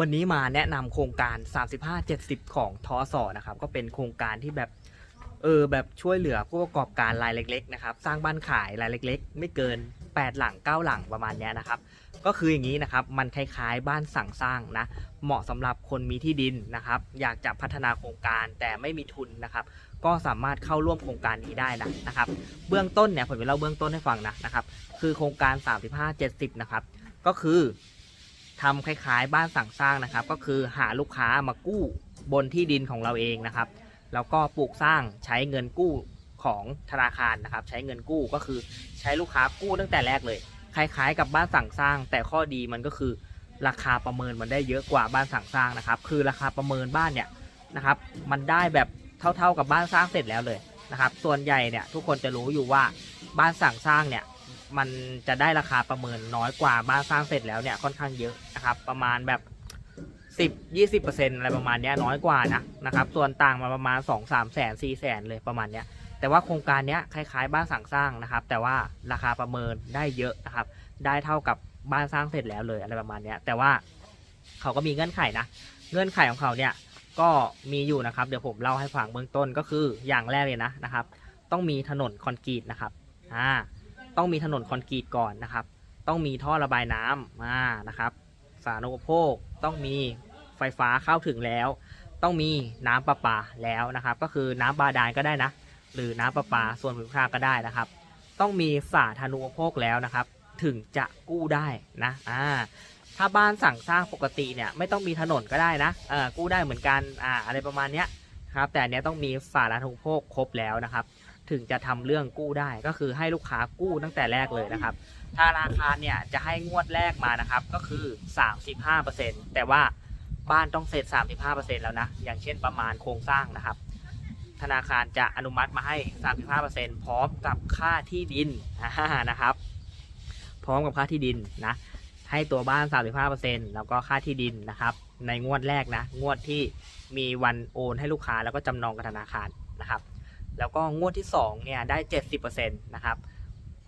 วันนี้มาแนะนำโครงการ 3570 ของทอสอนะครับ ก็เป็นโครงการที่แบบ เออแบบช่วยเหลือผู้ประกอบการรายเล็กๆนะครับ สร้างบ้านขายรายเล็ก ๆ ไม่เกิน 8 หลัง 9 หลังประมาณเนี้ยนะครับ ก็คืออย่างนี้นะครับ มันคล้ายๆ บ้านสั่งสร้างนะ เหมาะสำหรับคนมีที่ดินนะครับ อยากจะพัฒนาโครงการแต่ไม่มีทุนนะครับ ก็สามารถเข้าร่วมโครงการนี้ได้นะนะครับ เบื้องต้นเนี่ยผมจะเล่าเบื้องต้นให้ฟังนะนะครับ คือโครงการ 3570 นะครับ ก็คือ ทำคล้ายๆ บ้านสั่งสร้างนะครับ ก็คือหาลูกค้ามากู้บนที่ดินของเราเองนะครับ แล้วก็ปลูกสร้างใช้เงินกู้ของธนาคารนะครับ ใช้เงินกู้ก็คือใช้ลูกค้ากู้ตั้งแต่แรกเลย คล้ายๆ กับบ้านสั่งสร้าง แต่ข้อดีมันก็คือราคาประเมินมันได้เยอะกว่าบ้านสั่งสร้างนะครับ คือราคาประเมินบ้านเนี่ยนะครับมันได้แบบเท่าๆกับบ้านสร้างเสร็จแล้วเลยนะครับ ส่วนใหญ่เนี่ยทุกคนจะรู้อยู่ว่าบ้านสั่งสร้างเนี่ย มันจะได้ราคาประเมินน้อยกว่าบ้านสร้างเสร็จแล้วเนี่ยค่อนข้างเยอะนะครับประมาณแบบ10 20เปอร์เซ็นต์อะไรประมาณนี้น้อยกว่านะนะครับส่วนต่างมาประมาณ2 3แสน4แสนเลยประมาณเนี้ยแต่ว่าโครงการเนี้ยคล้ายๆ บ้านสั่งสร้างนะครับ แต่ว่าราคาประเมินได้เยอะนะครับ ได้เท่ากับบ้านสร้างเสร็จแล้วเลยอะไรประมาณนี้แต่ว่าเขาก็มีเงื่อนไขนะ เงื่อนไขของเขาเนี่ยก็มีอยู่นะครับ เดี๋ยวผมเล่าให้ฟังเบื้องต้นก็คืออย่างแรกเลยนะนะครับ ต้องมีถนนคอนกรีตนะครับอ่า ต้องมีถนนคอนกรีตก่อนนะครับ ต้องมีท่อระบายน้ำมานะครับ สาธารณูปโภคต้องมีไฟฟ้าเข้าถึงแล้ว ต้องมีน้ำประปาแล้วนะครับ ก็คือน้ำบาดาลก็ได้นะ หรือน้ำประปาส่วนภูมิภาคก็ได้นะครับ ต้องมีสาธารณูปโภคแล้วนะครับ ถึงจะกู้ได้นะอ่าถ้าบ้านสั่งสร้างปกติเนี่ยไม่ต้องมีถนนก็ได้นะเออกู้ได้เหมือนกันอ่าอะไรประมาณเนี้ยครับแต่อันเนี้ยต้องมีสาธารณูปโภคครบแล้วนะครับ ถึงจะทำเรื่องกู้ได้ ก็คือให้ลูกค้ากู้ตั้งแต่แรกเลยนะครับธนาคารเนี่ยจะให้งวดแรกมานะครับ ก็คือ 35%แต่ว่าบ้านต้องเสร็จ 35%แล้วนะ อย่างเช่นประมาณโครงสร้างนะครับ ธนาคารจะอนุมัติมาให้ 35%พร้อมกับค่าที่ดินนะครับ พร้อมกับค่าที่ดินนะ ให้ตัวบ้าน 35%แล้วก็ค่าที่ดินนะครับ ในงวดแรกนะ งวดที่มีวันโอนให้ลูกค้าแล้วก็จำนองกับธนาคารนะครับ แล้วก็งวดที่2เนี่ยได้ 70%นะครับ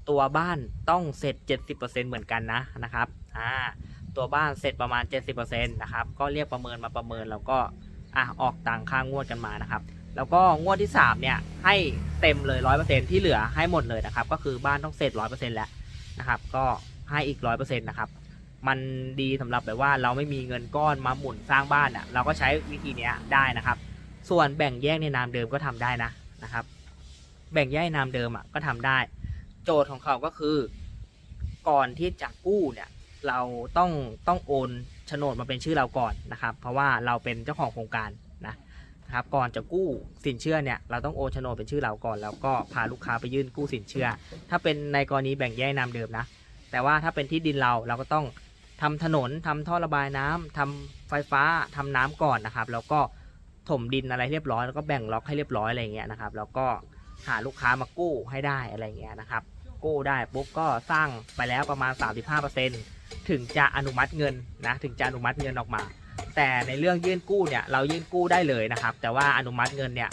ตัวบ้านต้องเสร็จ 70%เหมือนกันนะนะครับอ่าตัวบ้านเสร็จประมาณ 70%นะครับก็เรียกประเมินมาประเมินแล้วก็อะออกตังค่างวดกันมานะครับแล้วก็งวดที่3เนี่ยให้เต็มเลย 100%ที่เหลือให้หมดเลยนะครับก็คือบ้านต้องเสร็จ 100%แล้วนะครับก็ให้อีก 100%นะครับมันดีสำหรับแบบว่าเราไม่มีเงินก้อนมาหมุนสร้างบ้านอะเราก็ใช้วิธีเนี้ยได้นะครับ ส่วนแบ่งแยกในนามเดิมก็ทำได้นะ นะครับ แบ่งแยกในนามเดิมอะก็ทำได้ โจทย์ของเขาก็คือ ก่อนที่จะกู้เนี่ยเราต้องต้องโอนโฉนดมาเป็นชื่อเราก่อนนะครับ เพราะว่าเราเป็นเจ้าของโครงการนะครับก่อนจะกู้สินเชื่อเนี่ยเราต้องโอนโฉนดเป็นชื่อเราก่อน แล้วก็พาลูกค้าไปยื่นกู้สินเชื่อ ถ้าเป็นในกรณีแบ่งแยกนามเดิมนะ แต่ว่าถ้าเป็นที่ดินเราเราก็ต้องทำถนนทำท่อระบายน้ำทำไฟฟ้าทำน้ำก่อนนะครับ แล้วก็ ถมดินอะไรเรียบร้อยแล้วก็แบ่งล็อกให้เรียบร้อยอะไรเงี้ยนะครับ แล้วก็หาลูกค้ามากู้ให้ได้อะไรเงี้ยนะครับ กู้ได้ปุ๊บก็สร้างไปแล้วประมาณ 35%ถึงจะอนุมัติเงินนะถึงจะอนุมัติเงินออกมา แต่ในเรื่องยื่นกู้เนี่ยเรายื่นกู้ได้เลยนะครับ แต่ว่าอนุมัติเงินเนี่ย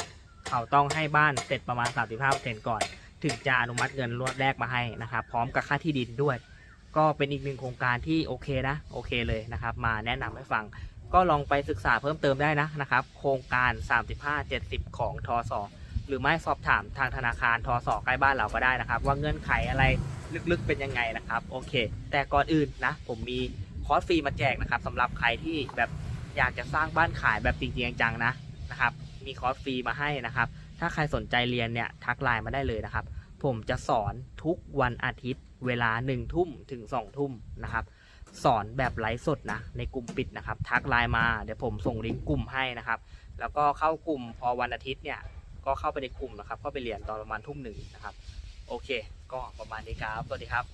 เขาต้องให้บ้านเสร็จประมาณ 35%ก่อน ถึงจะอนุมัติเงินรวดแรกมาให้นะครับ พร้อมกับค่าที่ดินด้วย ก็เป็นอีกหนึ่งโครงการที่โอเคนะโอเคเลยนะครับ มาแนะนำให้ฟัง ก็ลองไปศึกษาเพิ่มเติมได้นะนะครับ โครงการ 3570 ของทศหรือไม่สอบถามทางธนาคารทศใกล้บ้านเราก็ได้นะครับ ว่าเงื่อนไขอะไรลึกๆเป็นยังไงนะครับ โอเค แต่ก่อนอื่นนะ ผมมีคอร์สฟรีมาแจกนะครับสำหรับใครที่แบบอยากจะสร้างบ้านขายแบบจริงๆจังๆนะนะครับ มีคอร์สฟรีมาให้นะครับ ถ้าใครสนใจเรียนเนี่ยทักไลน์มาได้เลยนะครับ ผมจะสอนทุกวันอาทิตย์ เวลา1ทุ่มถึง2ทุ่มนะครับ สอนแบบไลฟ์สดนะในกลุ่มปิดนะครับ ทักไลน์มาเดี๋ยวผมส่งลิงก์กลุ่มให้นะครับ แล้วก็เข้ากลุ่มพอวันอาทิตย์เนี่ยก็เข้าไปในกลุ่มนะครับก็ไปเรียนตอนประมาณทุ่มหนึ่งนะครับ โอเค ก็ประมาณนี้ครับสวัสดีครับ